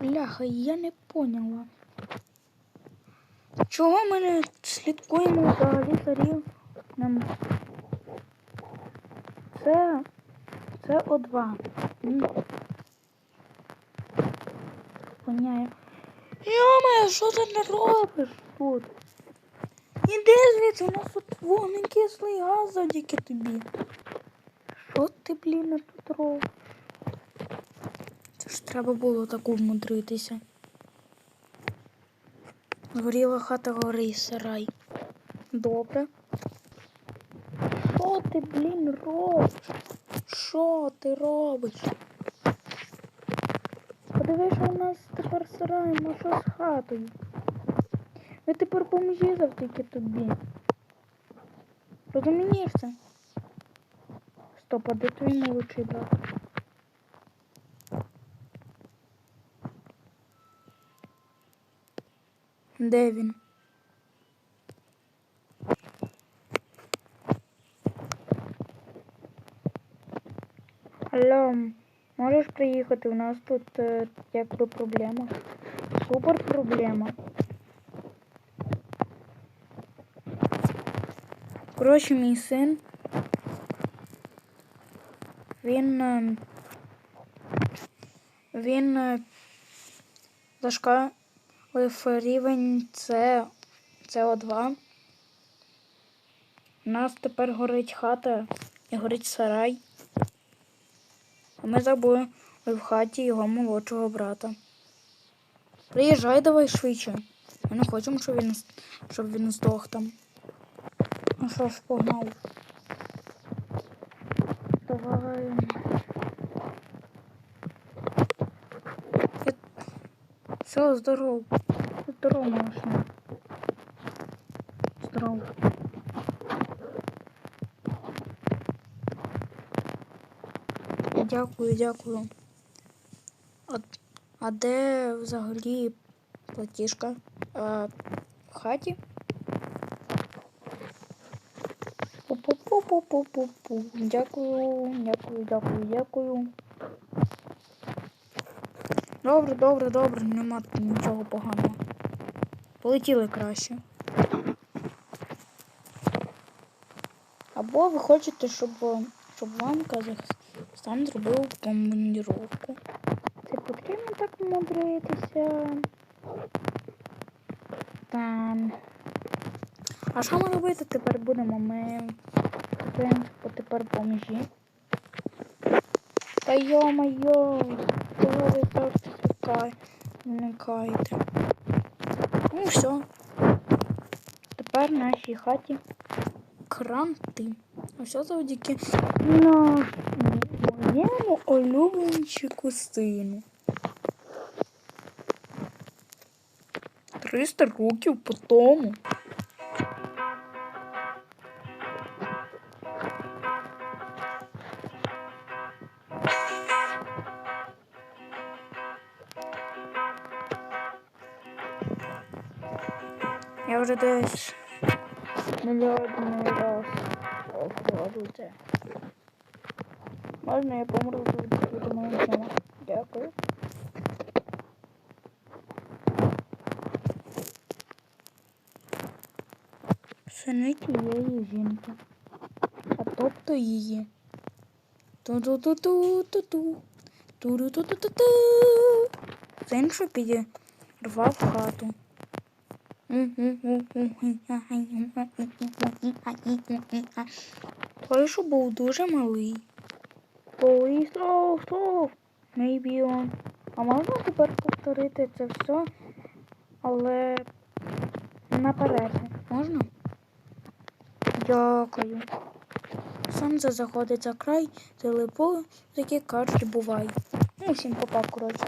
Бляха, я не поняла. Чого ми не слідкуємо за рівнем? Це. Це О2. М. Поняю. Йоме, що ти не робиш тут? Іди звідси, у нас тут вогнекислий газ завдяки тобі. Що ти, блін, тут робиш? Треба було так вмудритися. Згоріла хата гори сарай. Добре. Що ти, блін, робиш? Що ти робиш? Подивись, що у нас тепер сарай, ну що з хатою? Ви тепер бомжі завдяки тобі. Розумієш це? Стоп, а де твій молодший брат? Де він? Алло, можеш приїхати? У нас тут е, якби проблема. Супер проблема. Коротше, мій син. Він. е, Він е, зашкалив рівень С, СО2. У нас тепер горить хата і горить сарай. А ми забули в хаті його молодшого брата. Приїжджай давай швидше. Ми не хочемо, щоб він, щоб він здох там. Ну що ж, погнав. Давай. Все, здоров. Здоров, малышня. Здоров. Дякую, дякую. А, а де взагалі платіжка? А, в хаті? Пу-пу-пу-пу-пу-пу. Дякую, дякую, дякую, дякую. Добре, добре, добре, нема нічого поганого. Полетіли краще. Або ви хочете, щоб, щоб вам Казахстан зробив командировку. Це потрібно так мудритися. Там. А що ми робити тепер будемо? Ми в принципі тепер бомжі. Та йо-моє, коли ви завжди. Ну все. Тепер в нашій хаті кранти. А все завдяки на моєму улюбленчику сину. 300 років по тому. Я вже десь мільйонний раз обходжу це. Можна я помру тут від моєї мами? Дякую. Синить її жінка. А тобто її. Ту-ту-ту-ту-ту-ту. Ту-ту-ту-ту-ту. Син, що підірвав хату. Той, що був дуже малий. Police off, off. Maybe on. А можна тепер повторити це все, але наперед. Можна? Дякую. Сонце заходить за край, телепо, такі кажуть, бувай. Ну, всім попав, коротше.